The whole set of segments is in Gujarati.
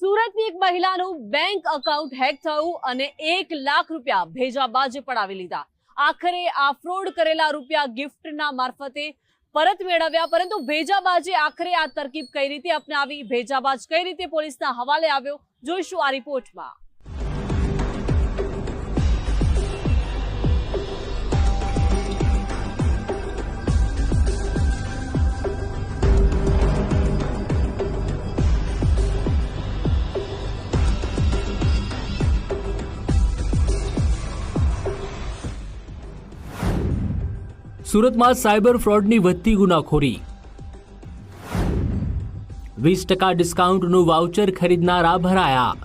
સુરતની એક મહિલાનું બેંક એકાઉન્ટ હેક થયું અને એક લાખ રૂપિયા ભેજા બાજે પડાવી લીધા. આખરે આ ફ્રોડ કરેલા રૂપિયા ગિફ્ટના મારફતે પરત મેળવ્યા, પરંતુ ભેજાબાજે આખરે આ તરકીબ કઈ રીતે અપનાવી ભેજાબાજ કઈ રીતે પોલીસના હવાલે આવ્યો, જોઈશું આ રિપોર્ટમાં સુરતમાં સાયબર ફ્રોડની વધતી ગુનાખોરી. વીસ ટકા ડિસ્કાઉન્ટનું વાઉચર ખરીદનારા ભરાયા.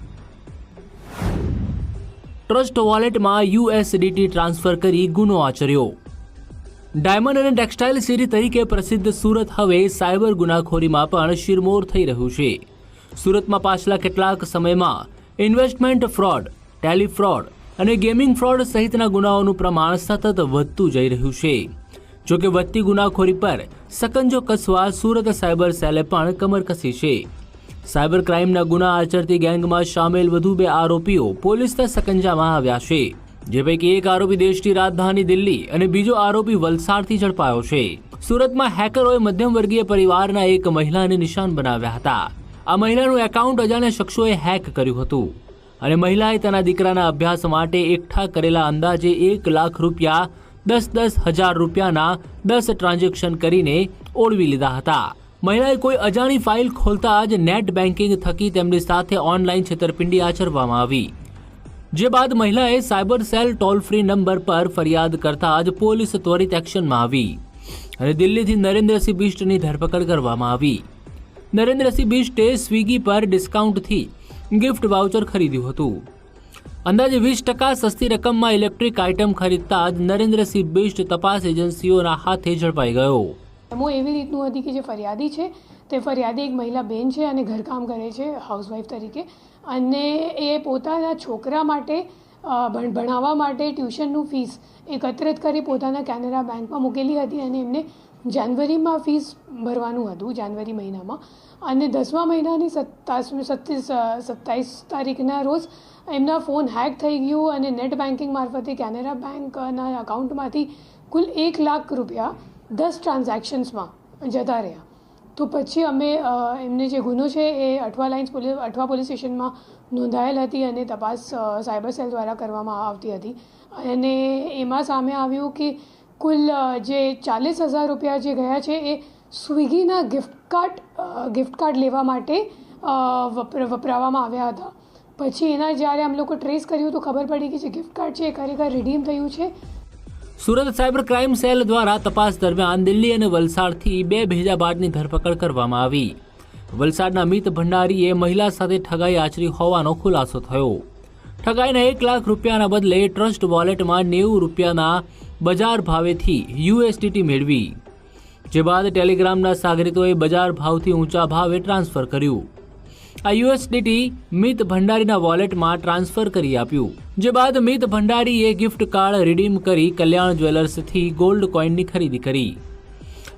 ટ્રસ્ટ વોલેટમાં યુએસડીટી ટ્રાન્સફર કરી ગુનો આચર્યો. ડાયમંડ અને ટેક્સટાઇલ સિટી તરીકે પ્રસિદ્ધ સુરત હવે સાયબર ગુનાખોરીમાં પણ શિરમોર થઈ રહ્યું છે. સુરતમાં પાછલા કેટલાક સમયમાં ઇન્વેસ્ટમેન્ટ ફ્રોડ, ટેલી ફ્રોડ અને ગેમિંગ ફ્રોડ સહિતના ગુનાઓનું પ્રમાણ સતત વધતું જઈ રહ્યું છે. જો કે વધતી ગુનાખોરી પર સકંજો કસવા સુરત સાયબર સેલે પણ કમર કસી છે. સાયબર ક્રાઇમના ગુના આચરતી ગેંગમાં સામેલ વધુ બે આરોપીઓ પોલીસના સકંજામાં આવ્યા છે. જે પૈકી એક આરોપી દેશની રાજધાની દિલ્હી અને બીજો આરોપી વલસાડથી ઝડપાયો છે. સુરતમાં હેકરોએ મધ્યમ વર્ગીય પરિવારના એક મહિલાને નિશાન બનાવ્યા હતા. આ મહિલાનું એકાઉન્ટ અજાણ્યા શખ્સોએ હેક કર્યું હતું. અને મહિલાએ તેના દીકરાના અભ્યાસ માટે એકઠા કરેલા અંદાજે એક લાખ રૂપિયા દસ દસ હજાર રૂપિયાના દસ ટ્રાન્ઝેક્શન કરીને ઓળવી લીધા હતા. મહિલાએ કોઈ અજાણી ફાઇલ ખોલતા જ નેટ બેન્કિંગ થકી તેમની સાથે ઓનલાઈન છેતરપિંડી આચરવામાં આવી. જે બાદ મહિલાએ cyber cell toll free number પર ફરિયાદ કરતા જ પોલીસ ત્વરિત એક્શનમાં આવી અને દિલ્હીથી નરેન્દ્રસિંહ બિષ્ટની ધરપકડ કરવામાં આવી. નરેન્દ્રસિંહ બિષ્ટે સ્વિગી પર ડિસ્કાઉન્ટથી ગિફ્ટ વાઉચર ખરીદ્યું હતું. અંદાજે વીસ ટકા સસ્તી રકમમાં ઇલેક્ટ્રિક આઇટમ ખરીદતા જ નરેન્દ્રસિંહ બિસ્ટ તપાસ એજન્સીઓના હાથે ઝડપાઈ ગયો. એમો એવી રીતનું હતી કે જે ફરિયાદી છે, તે ફરિયાદી એક મહિલા બેન છે અને ઘરકામ કરે છે હાઉસવાઈફ તરીકે. અને એ પોતાના છોકરા માટે ભણાવવા માટે ટ્યુશનનું ફીસ એકત્રિત કરી પોતાના કેનેરા બેંકમાં મૂકેલી હતી અને એમને જાન્યુઆરીમાં ફીસ ભરવાનું હતું, જાન્યુઆરી મહિનામાં. અને દસમા મહિનાની સત્તાસ, સત્તીસ સત્તાવીસ તારીખના રોજ એમના ફોન હેક થઈ ગયું અને નેટ બેન્કિંગ મારફતે કેનેરા બેંકના અકાઉન્ટમાંથી કુલ એક લાખ રૂપિયા દસ ટ્રાન્ઝેક્શન્સમાં જતા રહ્યા. તો પછી અમે એમને જે ગુનો છે એ Athwa lines police Athwa police સ્ટેશનમાં નોંધાયેલ હતી અને તપાસ સાયબર સેલ દ્વારા કરવામાં આવતી હતી. અને એમાં સામે આવ્યું કે કુલ જે ચાલીસ હજાર રૂપિયા જે ગયા છે એ સ્વિગીના ગિફ્ટ કાર્ડ ગિફ્ટ કાર્ડ લેવા માટે વપરાવામાં આવ્યા હતા. પછી એના જ્યારે આમ લોકો ટ્રેસ કર્યું તો ખબર પડી કે જે ગિફ્ટ કાર્ડ છે એ ખરેખર રિડીમ થયું છે. સુરત સાયબર ક્રાઇમ સેલ દ્વારા તપાસ દરમિયાન દિલ્હી અને વલસાડથી બે ભેજાબાદની ધરપકડ કરવામાં આવી. વલસાડના મિત ભંડારીએ મહિલા સાથે ઠગાઈ આચરી હોવાનો ખુલાસો થયો. ઠગાઈના એક લાખ રૂપિયાના બદલે ટ્રસ્ટ વોલેટમાં નેવું રૂપિયાના બજાર ભાવેથી યુએસડીટી મેળવી. જે બાદ ટેલિગ્રામના સાગરીતોએ બજાર ભાવથી ઊંચા ભાવે ટ્રાન્સફર કર્યું. આ યુએસડીટી મિત ભંડારીના વોલેટમાં ટ્રાન્સફર કરી આપ્યું. જે બાદ મિત ભંડારીએ ગિફ્ટ કાર્ડ રિડીમ કરી કલ્યાણ જ્વેલર્સથી ગોલ્ડ કોઇનની ખરીદી કરી.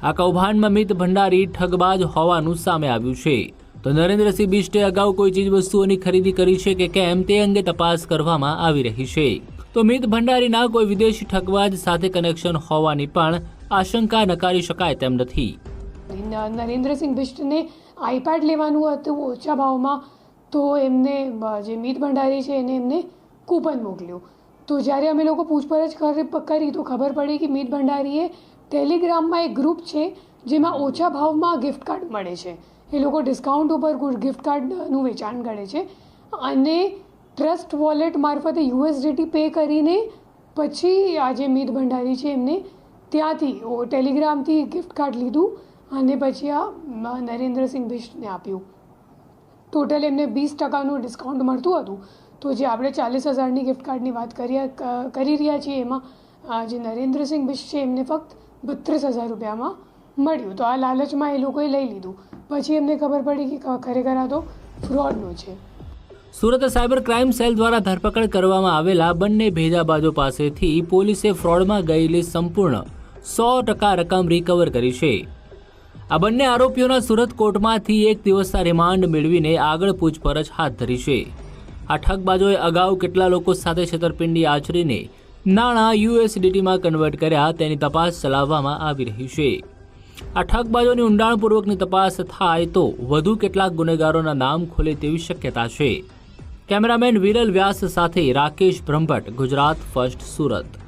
આ કૌભાંડમાં મિત ભંડારી ઠગબાજ હોવાનું સામે આવ્યું છે. તો નરેન્દ્રસિંહ બિષ્ટે અગાઉ કોઈ ચીજ વસ્તુઓની ખરીદી કરી છે કે કેમ તે અંગે તપાસ કરવામાં આવી રહી છે. તો મિત ભંડારીના કોઈ વિદેશી ઠગવાજ સાથે કનેક્શન હોવાની પણ આશંકા નકારી શકાય તેમ નથી. નરેન્દ્રસિંહ બિષ્ટને આઈપેડ લેવાનું હતું ઓછા ભાવમાં, તો એમને જે મિત ભંડારી છે એને એમને કૂપન મોકલ્યું. તો જ્યારે અમે લોકો પૂછપરછ કરી તો ખબર પડી કે મિત ભંડારીએ ટેલિગ્રામમાં એક ગ્રુપ છે જેમાં ઓછા ભાવમાં ગિફ્ટ કાર્ડ મળે છે. એ લોકો ડિસ્કાઉન્ટ ઉપર ગિફ્ટ કાર્ડનું વેચાણ કરે છે. અને ટ્રસ્ટ વોલેટ મારફતે યુએસડીટી પે કરીને પછી આ જે મીત ભંડારી છે એમને. ત્યાંથી ટેલિગ્રામથી ગિફ્ટ કાર્ડ લીધું અને પછી આ નરેન્દ્રસિંહ બિષ્ટને આપ્યું. ટોટલ એમને વીસ ટકાનું ડિસ્કાઉન્ટ મળતું હતું. તો જે આપણે ચાલીસ હજારની ગિફ્ટ કાર્ડની વાત કરી રહ્યા છીએ એમાં જે નરેન્દ્રસિંહ બિષ્ટ છે એમને ફક્ત બત્રીસ હજાર રૂપિયામાં મળ્યું. તો આ લાલચમાં એ લોકોએ લઈ લીધું. પછી એમને ખબર પડી કે ખરેખર આ તો ફ્રોડનું છે. સુરત સાયબર ક્રાઇમ સેલ દ્વારા ધરપકડ કરવામાં આવેલા બંને ભેદાબાજો પાસેથી પોલીસે ફ્રોડમાં ગયેલી સંપૂર્ણ સો ટકા રકમ રિકવર કરી છે. આ બંને આરોપીઓના સુરત કોર્ટમાંથી એક દિવસના રિમાન્ડ મેળવીને આગળ પૂછપરછ હાથ ધરી છે. આ ઠગબાજોએ અગાઉ કેટલા લોકો સાથે છેતરપિંડી આચરીને નાણાં યુએસડીટીમાં કન્વર્ટ કર્યા તેની તપાસ ચલાવવામાં આવી રહી છે. આ ઠગબાજોની ઊંડાણપૂર્વકની તપાસ થાય તો વધુ કેટલાક ગુનેગારોના નામ ખોલે તેવી શક્યતા છે. કેમેરામેન વિરલ વ્યાસ સાથે રાકેશ બ્રહ્મભટ્ટ ગુજરાત ફર્સ્ટ સુરત.